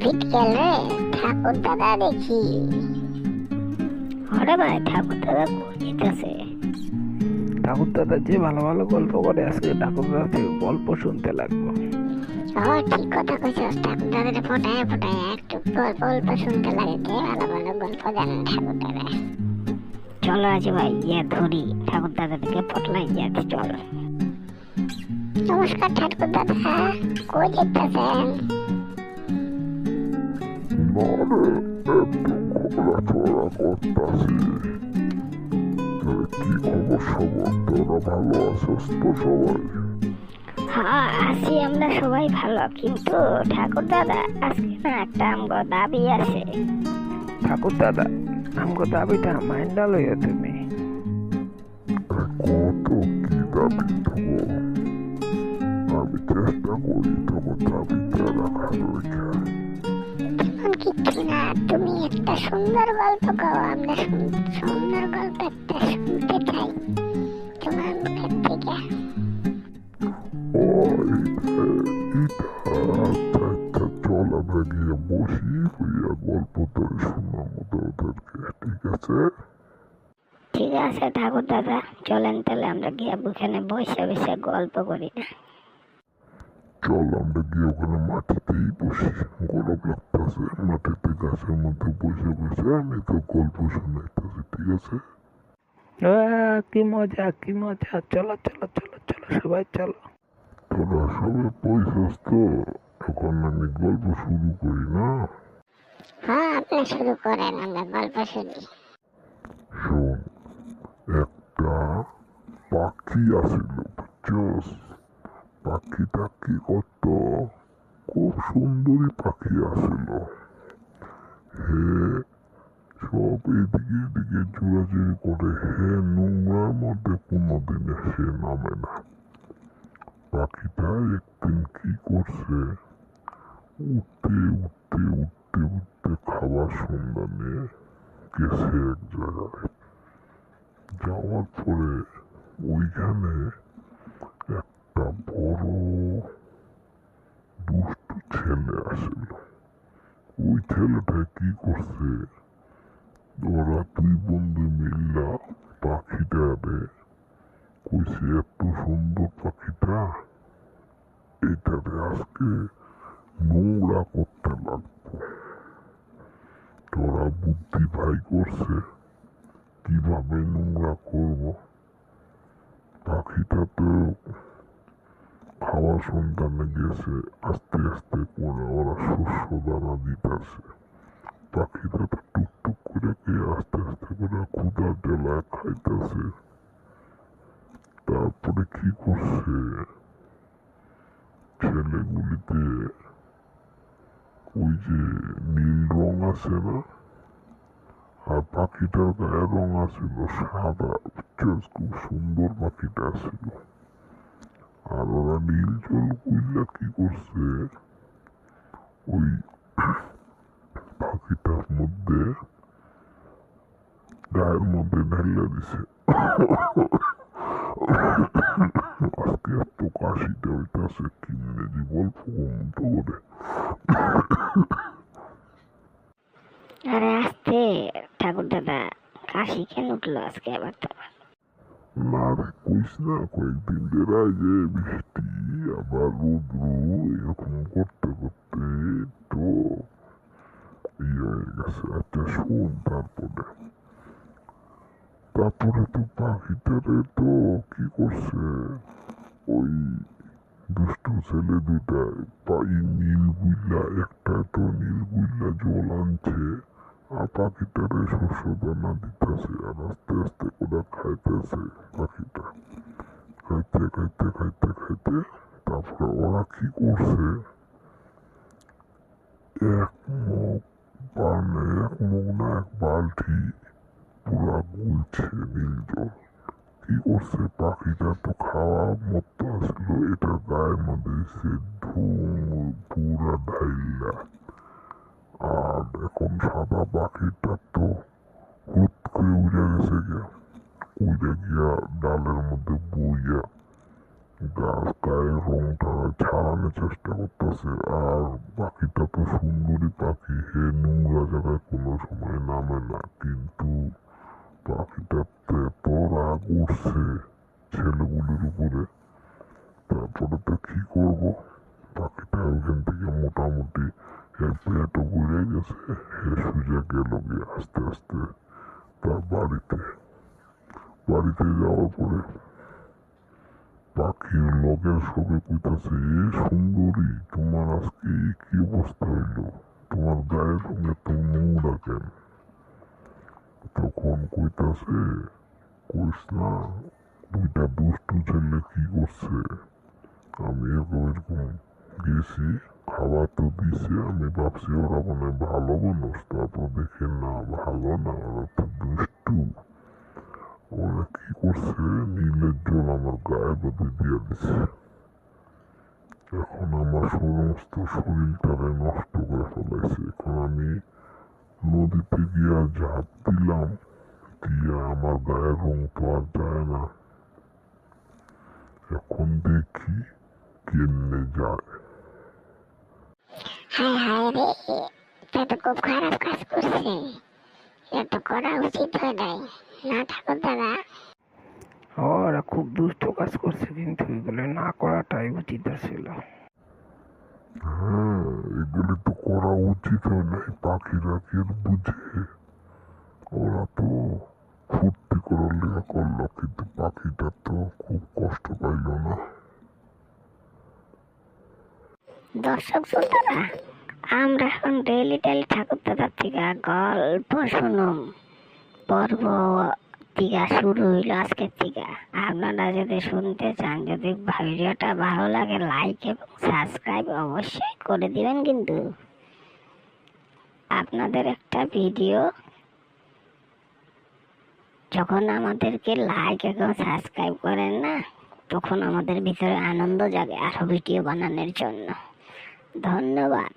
বিটকেল রে ঠাকুর দাদা দেখি। আরে ভাই ঠাকুর দাদা কই ঠাকুর দাদা যে ভালো ভালো গল্প করে আজকে ঠাকুর দাদা থেকে গল্প শুনতে লাগবো। ও ঠিক কথা কইছস ঠাকুর দাদারে ফোটায় ফোটায় একটু গল্প গল্প শুনতে লাগে যে ভালো ভালো গল্প জানেন ঠাকুর দাদা? চলো আজ ভাই ইয়ে ধরি ঠাকুর দাদাকে পটলাই ইয়াতে চল। নমস্কার ঠাকুর দাদা কই যেতেছেন? নরে একটু ঘোরাফেরা করতাছি কি খবর সবর তোরা ভালো আছিস তো সবাই হ্যাঁ আছি। আমরা সবাই ভালো কিন্তু ঠাকুর দাদা আজকে না একটা আমগো দাবি আছে। ঠাকুর দাদা আমগো দাবিটা মাইন্ডা তুমি। কত কি দাবি দেবো আমি চেষ্টা করি তোমার দাবিটা রাখার কিচ্ছু না তুমি একটা সুন্দর গল্প কও আমরা সুন্দর গল্প একটা শুনতে চাই। তোমার মুখের থেকে। ওই এটা চল আমরা গিয়ে বসি হইয়া গল্প ধরে শোনাবো তোদেরকে ঠিক আছে? ঠিক আছে ঠাকুর দাদা চলেন তাহলে আমরা গিয়ে ওখানে বসে বসে গল্প করি না। চল আমরা গিয়ে ওখানে মাটিতেই বসি। গরম লাগতেছে। মাটিতে গাছের মধ্যে বসে বসে আমি তো গল্প শোনাইতেছি ঠিক আছে? কি মজা কি মজা। চলো চলো চলো চলো সবাই চলো। তোরা বসেস তো? এখন আমি গল্প শুরু করি না? হ্যাঁ আপনি শুরু করেন আমরা গল্প শুনি। শোন একটা পাখি আছিল বুঝছস? পাখিটা কি করত খুব সুন্দরী পাখি আছিল হে, সব এদিকে এদিকে জোড়াজুড়ি করে। হে, নোংরার মধ্যে কোনোদিনে সে নামে না। পাখিটা একদিন কি করছে? উঠতে উঠতে উঠতে উঠতে খাবার সন্ধানে গেছে এক জায়গায়। যাওয়ার পরে ওইখানে একটা বড় দুষ্ট ছেলে আসছিল ওই ছেলেটা কি করছে? ওরা দুই বন্ধু মিল্লা পাখিটারে কইছে, এত সুন্দর পাখিটা। এটারে আজকে নোংরা করতে লাগবো। তোরা বুদ্ধি ভাই করছে, কীভাবে নোংরা করব পাখিটা তো খাওয়ার সন্তানে গেছে, আস্তে আস্তে করে ওরা শস্য দানা দিতেছে। পাখিটা তো টুকটুক করে খেয়ে আস্তে আস্তে করে ক্ষুদার জ্বালায় খাইতেছে। তারপরে কি করছে? ছেলেগুলিতে ওই যে নীল রং আছে না? আর পাখিটার গায়ে রং আছিল সাদা। খুব সুন্দর পাখিটা ছিল আর ওরা নীল কি করছে? ওই পাখিটার মধ্যে, গায়ের মধ্যে ঢেলে দিছে। আজকে এত কাশিটা হইতাছে গল্প করে। আরে আসতে, ঠাকুর দাদা, কাশি কেন উঠল আজকে আবার তোমার? না রে কইস না কয়েকদিন ধরে বৃষ্টি আবার রৌদ্র, এরকম করতে করতে তো ইয়ে আচ্ছা শোন তারপরে। তারপরে তো পাখিটারে তো কি করছে? ওই দুষ্টু ছেলে দুটা পাই নীল গুইলা একটা তো নীল গুইলা জল আনছে। পাখিটারে শস্য দানা দিতেছে আর আস্তে আস্তে করে খাইতেছে, পাখিটা। খাইতে খাইতে খাইতে খাইতে তারপরে ওরা কি করছে? এক মুখ মানে এক মুখ না, এক বালতি পুরা গুলছে নীল জল। কি করছে? পাখিটা তো খাওয়া মতো আসলো এটার গায়ের মধ্যে সে ধুম, পুরা ঢাইলা। এখন সাদা পাখিটা তো হুট করে উড়ে গেছে গিয়া। উড়ে গিয়া ডালের মধ্যে বইয়া গাছ গায়ের রংটা ছাড়ানোর চেষ্টা করতেছে। আর পাখিটা তো সুন্দরী পাখি, হে নোংরা জায়গায় কোনো সময় নামে না। কিন্তু পাখিটাতে এত রাগ উঠছে ছেলেগুলির উপরে। তারপরে তো কি করব? পাখিটা ওইখান থেকে মোটামুটি পেটও বুঝে গেছে হে সুজা গেল গিয়ে আস্তে আস্তে তার বাড়িতে বাড়িতে যাওয়ার পরে পাখির লগের সবে কইতাছে এ সুন্দরী তোমার আজকে কি অবস্থা হইল তোমার গায়ের রঙে তো নোংরা কেন তখন কইতাছে কইস না দুইটা দুষ্টু ছেলে কি করছে আমি এরকম এরকম গেছি খাবার তো দিছে, আমি ভাবছি ওরা মানে ভালো মানুষ, তারপর দেখে না, ভালো না, ওরা তো দুষ্টু। ওরা কি করছে? নীলের জল আমার গায়ে বেঁধে দিয়ে দিছে। এখন আমার সমস্ত শরীরটারে নষ্ট করে ফেলাইছে। এখন আমি নদীতে গিয়া ঝাঁপ দিলাম, দিয়ে আমার গায়ের রং তো আর যায় না। এখন দেখি কেমনে যায়। হায় হায় রে এটা তো খুব খারাপ কাজ করছে। এটা তো করা উচিত হয় নাই না ঠাকুর দাদা? ওরা খুব দুষ্ট কাজ করছে কিন্তু এগুলো না করাটাই উচিত ছিল। হ্যাঁ এগুলি তো করা উচিত হয় নাই পাখিরা কি বুঝে? ওরা তো ফুর্তি করার লেখা করল কিন্তু পাখিটা তো খুব কষ্ট পাইল না। দর্শক শ্রোতারা আমরা এখন ডেইলি ডেইলি ঠাকুর দাদার থেকে গল্প শুনুম পর্ব থেকে শুরু হইল আজকের থেকে আপনারা যদি শুনতে চান, যদি ভিডিওটা ভালো লাগে লাইক এবং সাবস্ক্রাইব অবশ্যই করে দিবেন কিন্তু। আপনাদের একটা ভিডিও যখন আমাদেরকে লাইক এবং সাবস্ক্রাইব করেন না, তখন আমাদের ভিতরে আনন্দ জাগে আরও ভিডিও বানানোর জন্য। ধন্যবাদ।